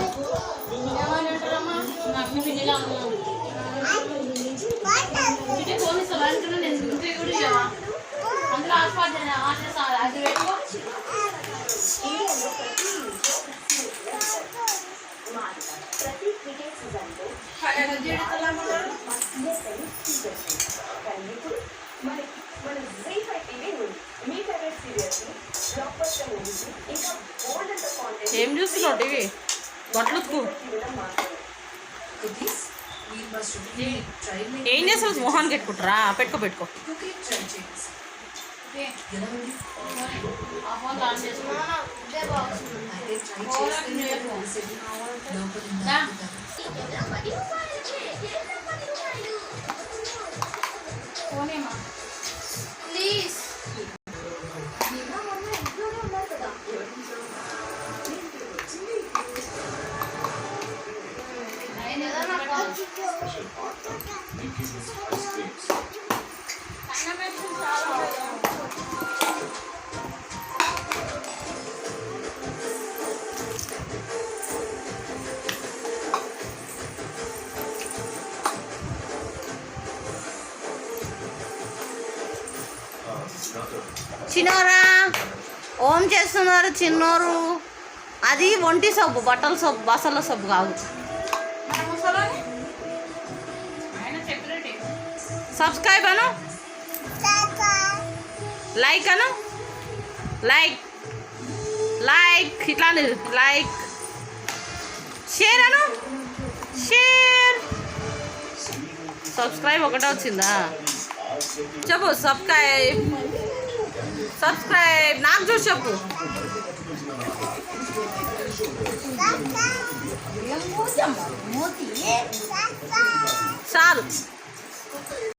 ఏమనంటారమ్మా నాకు పిన్నిలా ఉన్నాను ఇటే ఫోన్ ఇస్తావా అంటున్నా నేను ఇంటికి కూడా ఇవ్వవా అందులో హాస్పాట్ హాస్టల్ అది పెట్టుకో ప్రతి క్రికెట్ సీజన్లో కానీ ఇప్పుడు మన మన జీ ఫైవ్ టీవీ ఉంది మీ favourite serials blockbuster movies ఇంకా బోల్డ్ అంత కాంటెంట్ ఏం చూస్తున్నావు టీవీ బట్టలుకు ఏం చేస్తావు? మొహాన్ పెట్టుకుంటారా పెట్టుకో పెట్టుకో. cookie చిన్నోరా ఓం చేస్తున్నారు చిన్నోరు. అది ఒంటి సబ్బు బట్టల సబ్బు బసల సబ్బు కాదు. సబ్స్క్రైబ్ అను. లైక్ అను. లైక్ లైక్ ఇట్లా లైక్ షేర్ అను. షేర్ సబ్స్క్రైబ్ ఒకటే వచ్చిందా? చెప్పు సబ్స్క్రైబ్ సబ్స్క్రైబ్ నాకు చూసి చెప్పు. చాలు